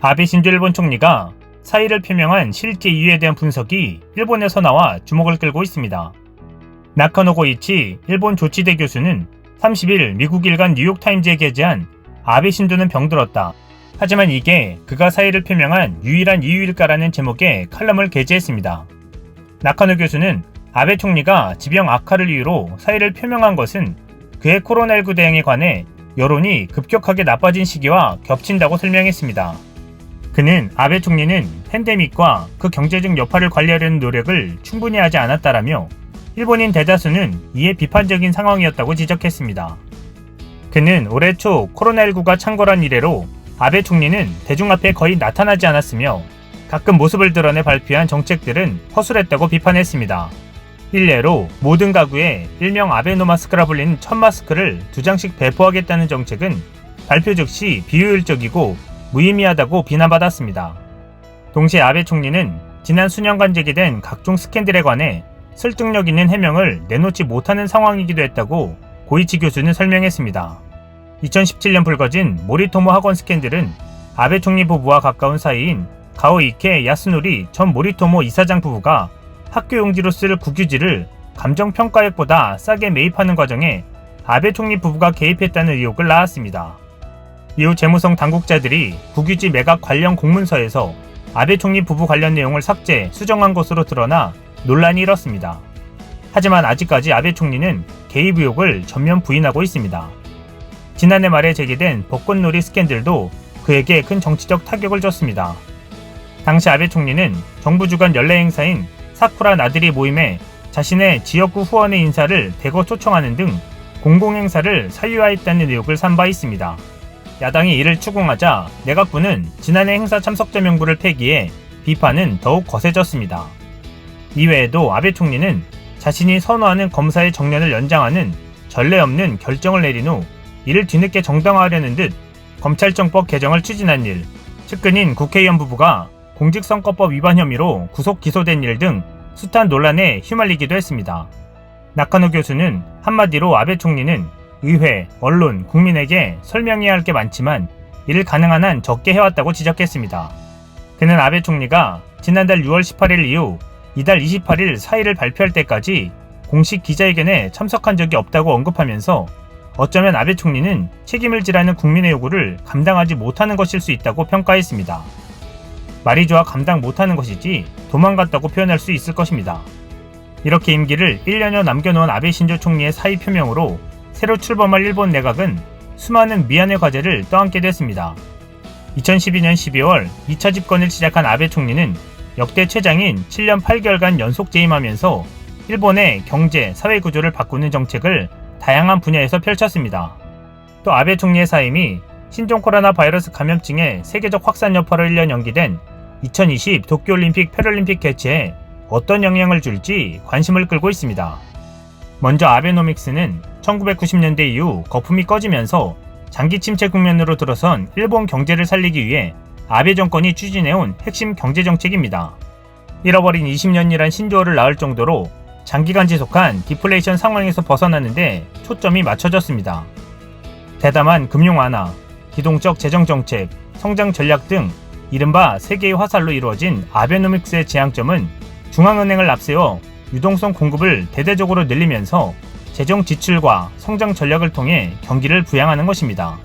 아베 신조 일본 총리가 사의를 표명한 실제 이유에 대한 분석이 일본에서 나와 주목을 끌고 있습니다. 나카노 고이치 일본 조치대 교수는 30일 미국 일간 뉴욕타임즈에 게재한 아베 신조는 병들었다. 하지만 이게 그가 사의를 표명한 유일한 이유일까라는 제목의 칼럼을 게재했습니다. 나카노 교수는 아베 총리가 지병 악화를 이유로 사의를 표명한 것은 그의 코로나19 대응에 관해 여론이 급격하게 나빠진 시기와 겹친다고 설명했습니다. 그는 아베 총리는 팬데믹과 그 경제적 여파를 관리하려는 노력을 충분히 하지 않았다라며 일본인 대다수는 이에 비판적인 상황이었다고 지적했습니다. 그는 올해 초 코로나19가 창궐한 이래로 아베 총리는 대중 앞에 거의 나타나지 않았으며 가끔 모습을 드러내 발표한 정책들은 허술했다고 비판했습니다. 일례로 모든 가구에 일명 아베노마스크라 불리는 첫 마스크를 두 장씩 배포하겠다는 정책은 발표 즉시 비효율적이고 무의미하다고 비난받았습니다. 동시에 아베 총리는 지난 수년간 제기된 각종 스캔들에 관해 설득력 있는 해명을 내놓지 못하는 상황이기도 했다고 고이치 교수는 설명했습니다. 2017년 불거진 모리토모 학원 스캔들은 아베 총리 부부와 가까운 사이인 가오이케 야스노리 전 모리토모 이사장 부부가 학교 용지로 쓸 국유지를 감정평가액보다 싸게 매입하는 과정에 아베 총리 부부가 개입했다는 의혹을 낳았습니다. 이후 재무성 당국자들이 국유지 매각 관련 공문서에서 아베 총리 부부 관련 내용을 삭제, 수정한 것으로 드러나 논란이 일었습니다. 하지만 아직까지 아베 총리는 개입 의혹을 전면 부인하고 있습니다. 지난해 말에 제기된 벚꽃놀이 스캔들도 그에게 큰 정치적 타격을 줬습니다. 당시 아베 총리는 정부 주관 연례 행사인 사쿠라 나들이 모임에 자신의 지역구 후원의 인사를 대거 초청하는 등 공공행사를 사유화했다는 의혹을 산 바 있습니다. 야당이 이를 추궁하자 내각부는 지난해 행사 참석자 명부를 폐기해 비판은 더욱 거세졌습니다. 이외에도 아베 총리는 자신이 선호하는 검사의 정년을 연장하는 전례 없는 결정을 내린 후 이를 뒤늦게 정당화하려는 듯 검찰정법 개정을 추진한 일, 측근인 국회의원 부부가 공직선거법 위반 혐의로 구속 기소된 일 등 숱한 논란에 휘말리기도 했습니다. 나카노 교수는 한마디로 아베 총리는 의회, 언론, 국민에게 설명해야 할 게 많지만 이를 가능한 한 적게 해왔다고 지적했습니다. 그는 아베 총리가 지난달 6월 18일 이후 이달 28일 사의를 발표할 때까지 공식 기자회견에 참석한 적이 없다고 언급하면서 어쩌면 아베 총리는 책임을 지라는 국민의 요구를 감당하지 못하는 것일 수 있다고 평가했습니다. 말이 좋아 감당 못하는 것이지 도망갔다고 표현할 수 있을 것입니다. 이렇게 임기를 1년여 남겨놓은 아베 신조 총리의 사의 표명으로 새로 출범할 일본 내각은 수많은 미안의 과제를 떠안게 됐습니다. 2012년 12월 2차 집권을 시작한 아베 총리는 역대 최장인 7년 8개월간 연속 재임하면서 일본의 경제, 사회 구조를 바꾸는 정책을 다양한 분야에서 펼쳤습니다. 또 아베 총리의 사임이 신종 코로나 바이러스 감염증의 세계적 확산 여파로 1년 연기된 2020 도쿄올림픽 패럴림픽 개최에 어떤 영향을 줄지 관심을 끌고 있습니다. 먼저 아베노믹스는 1990년대 이후 거품이 꺼지면서 장기 침체 국면으로 들어선 일본 경제를 살리기 위해 아베 정권이 추진해온 핵심 경제 정책입니다. 잃어버린 20년이란 신조어를 낳을 정도로 장기간 지속한 디플레이션 상황에서 벗어나는데 초점이 맞춰졌습니다. 대담한 금융 완화, 기동적 재정 정책, 성장 전략 등 이른바 세계의 화살로 이루어진 아베노믹스의 지향점은 중앙은행을 앞세워 유동성 공급을 대대적으로 늘리면서 재정 지출과 성장 전략을 통해 경기를 부양하는 것입니다.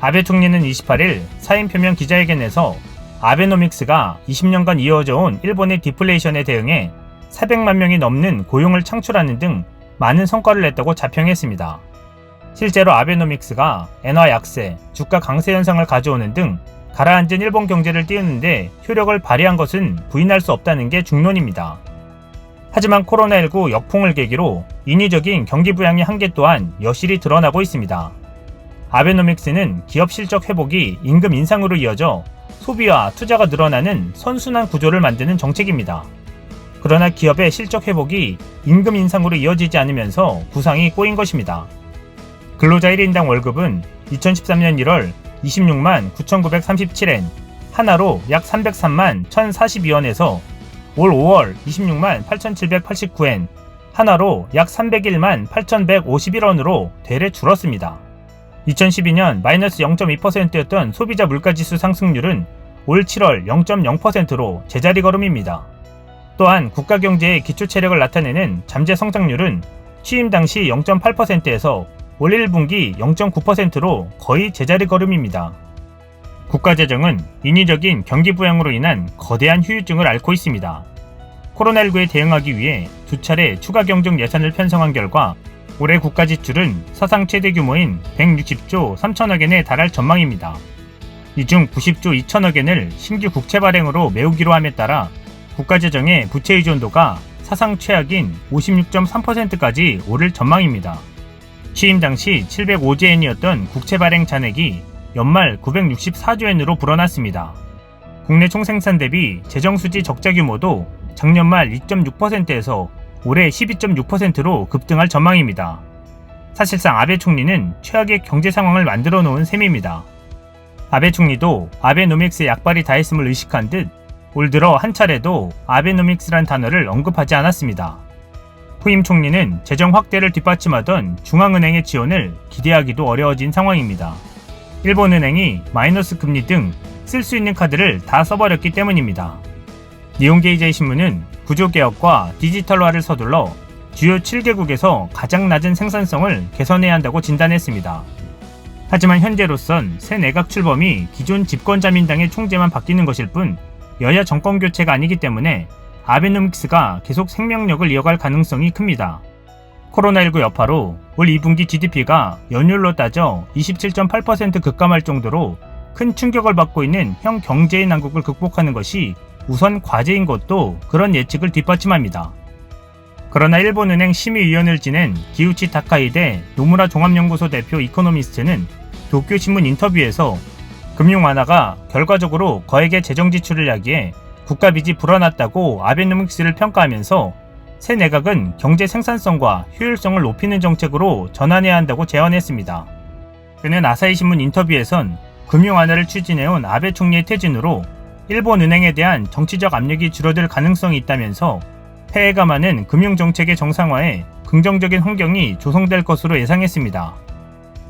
아베 총리는 28일 사임 표명 기자회견에서 아베노믹스가 20년간 이어져 온 일본의 디플레이션에 대응해 400만 명이 넘는 고용을 창출하는 등 많은 성과를 냈다고 자평했습니다. 실제로 아베노믹스가 엔화 약세, 주가 강세 현상을 가져오는 등 가라앉은 일본 경제를 띄우는데 효력을 발휘한 것은 부인할 수 없다는 게 중론입니다. 하지만 코로나19 역풍을 계기로 인위적인 경기 부양의 한계 또한 여실히 드러나고 있습니다. 아베노믹스는 기업 실적 회복이 임금 인상으로 이어져 소비와 투자가 늘어나는 선순환 구조를 만드는 정책입니다. 그러나 기업의 실적 회복이 임금 인상으로 이어지지 않으면서 구상이 꼬인 것입니다. 근로자 1인당 월급은 2013년 1월 26만 9,937엔, 하나로 약 303만 1,042원에서 올 5월 26만 8,789엔, 하나로 약 301만 8,151원으로 대래 줄었습니다. 2012년 마이너스 0.2%였던 소비자 물가지수 상승률은 올 7월 0.0%로 제자리 걸음입니다. 또한 국가 경제의 기초 체력을 나타내는 잠재 성장률은 취임 당시 0.8%에서 올 1분기 0.9%로 거의 제자리 걸음입니다. 국가재정은 인위적인 경기 부양으로 인한 거대한 후유증을 앓고 있습니다. 코로나19에 대응하기 위해 두 차례 추가 경정 예산을 편성한 결과 올해 국가 지출은 사상 최대 규모인 160조 3천억 엔에 달할 전망입니다. 이 중 90조 2천억 엔을 신규 국채 발행으로 메우기로 함에 따라 국가 재정의 부채 의존도가 사상 최악인 56.3%까지 오를 전망입니다. 취임 당시 705조 엔이었던 국채 발행 잔액이 연말 964조엔으로 불어났습니다. 국내 총생산 대비 재정수지 적자 규모도 작년 말 2.6%에서 올해 12.6%로 급등할 전망입니다. 사실상 아베 총리는 최악의 경제 상황을 만들어 놓은 셈입니다. 아베 총리도 아베노믹스의 약발이 다했음을 의식한 듯 올 들어 한 차례도 아베노믹스란 단어를 언급하지 않았습니다. 후임 총리는 재정 확대를 뒷받침하던 중앙은행의 지원을 기대하기도 어려워진 상황입니다. 일본은행이 마이너스 금리 등 쓸 수 있는 카드를 다 써버렸기 때문입니다. 니온게이제이 신문은 구조개혁과 디지털화를 서둘러 주요 7개국에서 가장 낮은 생산성을 개선해야 한다고 진단했습니다. 하지만 현재로선 새 내각 출범이 기존 집권자민당의 총재만 바뀌는 것일 뿐 여야 정권 교체가 아니기 때문에 아베노믹스가 계속 생명력을 이어갈 가능성이 큽니다. 코로나19 여파로 올 2분기 GDP가 연율로 따져 27.8% 급감할 정도로 큰 충격을 받고 있는 형 경제의 난국을 극복하는 것이 우선 과제인 것도 그런 예측을 뒷받침합니다. 그러나 일본은행 심의위원을 지낸 기우치 타카이대 노무라 종합연구소 대표 이코노미스트는 도쿄신문 인터뷰에서 금융 완화가 결과적으로 거액의 재정 지출을 야기해 국가 빚이 불어났다고 아베노믹스를 평가하면서 새 내각은 경제 생산성과 효율성을 높이는 정책으로 전환해야 한다고 제언했습니다. 그는 아사히 신문 인터뷰에선 금융 완화를 추진해온 아베 총리의 퇴진으로 일본 은행에 대한 정치적 압력이 줄어들 가능성이 있다면서 폐해가 많은 금융 정책의 정상화에 긍정적인 환경이 조성될 것으로 예상했습니다.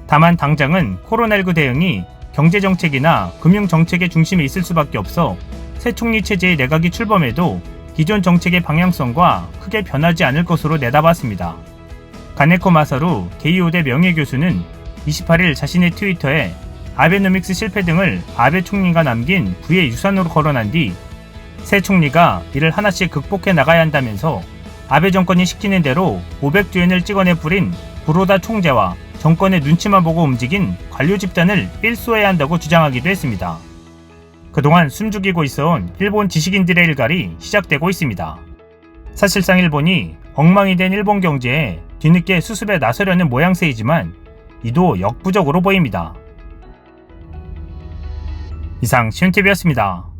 다만 당장은 코로나19 대응이 경제 정책이나 금융 정책의 중심에 있을 수밖에 없어 새 총리 체제의 내각이 출범해도 기존 정책의 방향성과 크게 변하지 않을 것으로 내다봤습니다. 가네코 마사루 게이오대 명예교수는 28일 자신의 트위터에 아베노믹스 실패 등을 아베 총리가 남긴 부의 유산으로 거론한 뒤 새 총리가 이를 하나씩 극복해 나가야 한다면서 아베 정권이 시키는 대로 500조엔을 찍어내 뿌린 부로다 총재와 정권의 눈치만 보고 움직인 관료 집단을 필소해야 한다고 주장하기도 했습니다. 그동안 숨죽이고 있어온 일본 지식인들의 일갈이 시작되고 있습니다. 사실상 일본이 엉망이 된 일본 경제에 뒤늦게 수습에 나서려는 모양새이지만 이도 역부족으로 보입니다. 이상 시운TV였습니다.